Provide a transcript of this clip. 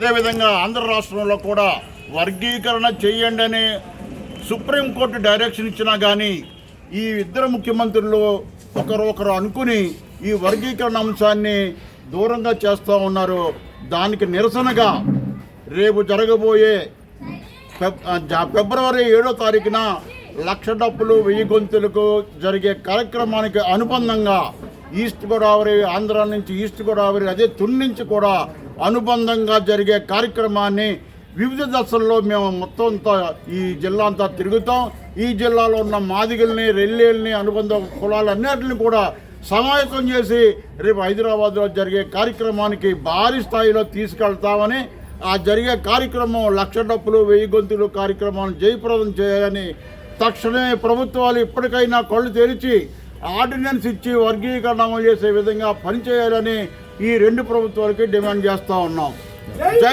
అదేవిధంగా ఆంధ్ర రాష్ట్రంలో కూడా వర్గీకరణ చేయండి అని సుప్రీంకోర్టు డైరెక్షన్ ఇచ్చినా కానీ ఈ ఇద్దరు ముఖ్యమంత్రులు ఒకరు ఒకరు అనుకుని ఈ వర్గీకరణ అంశాన్ని దూరంగా చేస్తూ ఉన్నారు. దానికి నిరసనగా రేపు జరగబోయే ఫెబ్- ఫిబ్రవరి ఏడో తారీఖున లక్ష డప్పులు వెయ్యి గొంతులకు జరిగే కార్యక్రమానికి అనుబంధంగా ఈస్ట్ గోదావరి ఆంధ్ర నుంచి ఈస్ట్ గోదావరి అదే తుని నుంచి కూడా అనుబంధంగా జరిగే కార్యక్రమాన్ని వివిధ దశల్లో మేము మొత్తం అంతా ఈ జిల్లా అంతా తిరుగుతాం. ఈ జిల్లాలో ఉన్న మాదిగల్ని రెల్లేల్ని అనుబంధ కులాలన్నిటిని కూడా సమాయత్తం చేసి రేపు హైదరాబాద్లో జరిగే కార్యక్రమానికి భారీ స్థాయిలో తీసుకెళ్తామని ఆ జరిగే కార్యక్రమం లక్ష డప్పులు వెయ్యి గొంతులు కార్యక్రమాన్ని జయప్రదం చేయాలని తక్షణమే ప్రభుత్వాలు ఇప్పటికైనా కళ్ళు తెరిచి ఆర్డినెన్స్ ఇచ్చి వర్గీకరణ చేసే విధంగా పనిచేయాలని ఈ రెండు ప్రభుత్వాలకి డిమాండ్ చేస్తూ ఉన్నాం. జై